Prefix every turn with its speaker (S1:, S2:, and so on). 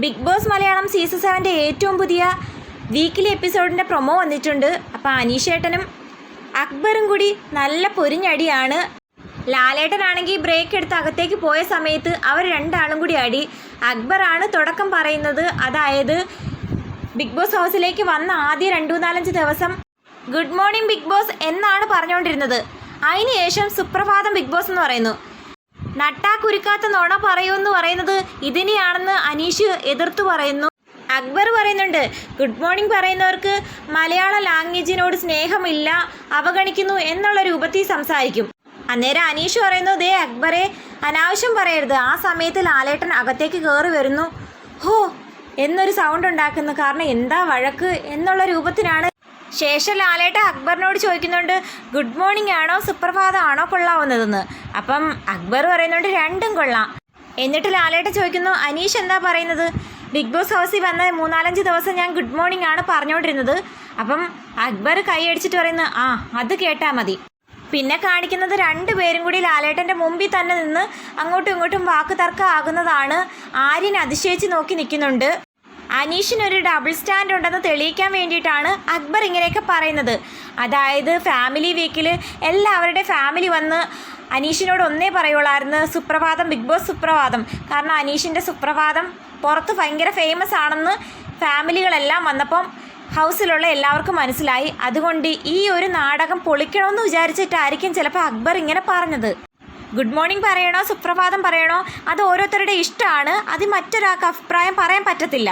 S1: Big Boss Malayalam season സെവന്റെ ഏറ്റവും പുതിയ വീക്കിലി എപ്പിസോഡിന്റെ പ്രൊമോ വന്നിട്ടുണ്ട്. അപ്പോൾ അനീഷേട്ടനും അക്ബറും കൂടി നല്ല പൊരിഞ്ഞടിയാണ്. ലാലേട്ടനാണെങ്കിൽ ബ്രേക്ക് എടുത്ത് അകത്തേക്ക് പോയ സമയത്ത് അവർ രണ്ടാളും കൂടി അടി. അക്ബറാണ് തുടക്കം പറയുന്നത്. അതായത് ബിഗ് ബോസ് ഹൗസിലേക്ക് വന്ന ആദ്യ രണ്ടു നാലഞ്ച് ദിവസം ഗുഡ് മോർണിംഗ് ബിഗ് ബോസ് എന്നാണ് പറഞ്ഞുകൊണ്ടിരുന്നത്. അതിനുശേഷം സുപ്രഭാതം ബിഗ് ബോസ് എന്ന് പറയുന്നു. നട്ടാ കുരുക്കാത്ത നോണ പറയൂ എന്ന് പറയുന്നത് ഇതിനെയാണെന്ന് അനീഷ് എതിർത്തു പറയുന്നു. അക്ബർ പറയുന്നുണ്ട് ഗുഡ് മോർണിംഗ് പറയുന്നവർക്ക് മലയാള ലാംഗ്വേജിനോട് സ്നേഹമില്ല അവഗണിക്കുന്നു എന്നുള്ള രൂപത്തിൽ സംസാരിക്കും. അന്നേരം അനീഷ് പറയുന്നു ദേ അക്ബറെ അനാവശ്യം പറയരുത്. ആ സമയത്ത് ലാലേട്ടൻ അകത്തേക്ക് കയറി വരുന്നു. ഹോ എന്നൊരു സൗണ്ട് ഉണ്ടാക്കുന്നു. കാരണം എന്താ വഴക്ക്? എന്നുള്ള രൂപത്തിനാണ് ശേഷം ലാലേട്ട അക്ബറിനോട് ചോദിക്കുന്നുണ്ട് ഗുഡ് മോർണിംഗ് ആണോ സുപ്രഭാതം ആണോ കൊള്ളാവുന്നതെന്ന്? അപ്പം അക്ബർ പറയുന്നുണ്ട് രണ്ടും കൊള്ളാം. എന്നിട്ട് ലാലേട്ട ചോദിക്കുന്നു അനീഷ് എന്താ പറയുന്നത്? ബിഗ് ബോസ് ഹൗസിൽ വന്ന മൂന്നാലഞ്ച് ദിവസം ഞാൻ ഗുഡ് മോർണിംഗ് ആണ് പറഞ്ഞുകൊണ്ടിരുന്നത് അപ്പം അക്ബർ കൈയടിച്ചിട്ട് പറയുന്നു ആ അത് കേട്ടാൽ മതി. പിന്നെ കാണിക്കുന്നത് രണ്ടുപേരും കൂടി ലാലേട്ടന്റെ മുമ്പിൽ തന്നെ നിന്ന് അങ്ങോട്ടും ഇങ്ങോട്ടും വാക്ക് തർക്കം ആകുന്നതാണ് ആര്യൻ അതിശയിച്ച് നോക്കി നിൽക്കുന്നുണ്ട്. അനീഷിനൊരു ഡബിൾ സ്റ്റാൻഡ് ഉണ്ടെന്ന് തെളിയിക്കാൻ വേണ്ടിയിട്ടാണ് അക്ബർ ഇങ്ങനെയൊക്കെ പറയുന്നത്. അതായത് ഫാമിലി വീക്കിൽ എല്ലാവരുടെ ഫാമിലി വന്ന് അനീഷിനോട് ഒന്നേ പറയുള്ളായിരുന്നു സുപ്രഭാതം ബിഗ് ബോസ് സുപ്രഭാതം. കാരണം അനീഷിന്റെ സുപ്രഭാതം പുറത്ത് ഭയങ്കര ഫേമസ് ആണെന്ന് ഫാമിലികളെല്ലാം വന്നപ്പം ഹൗസിലുള്ള എല്ലാവർക്കും മനസ്സിലായി. അതുകൊണ്ട് ഈ ഒരു നാടകം പൊളിക്കണമെന്ന് വിചാരിച്ചിട്ടായിരിക്കും ചിലപ്പോൾ അക്ബർ ഇങ്ങനെ പറഞ്ഞത്. ഗുഡ് മോർണിംഗ് പറയണോ? സുപ്രഭാതം പറയണോ? അത് ഓരോരുത്തരുടെ ഇഷ്ടമാണ്. അത് മറ്റൊരാൾക്ക് അഭിപ്രായം പറയാൻ പറ്റത്തില്ല.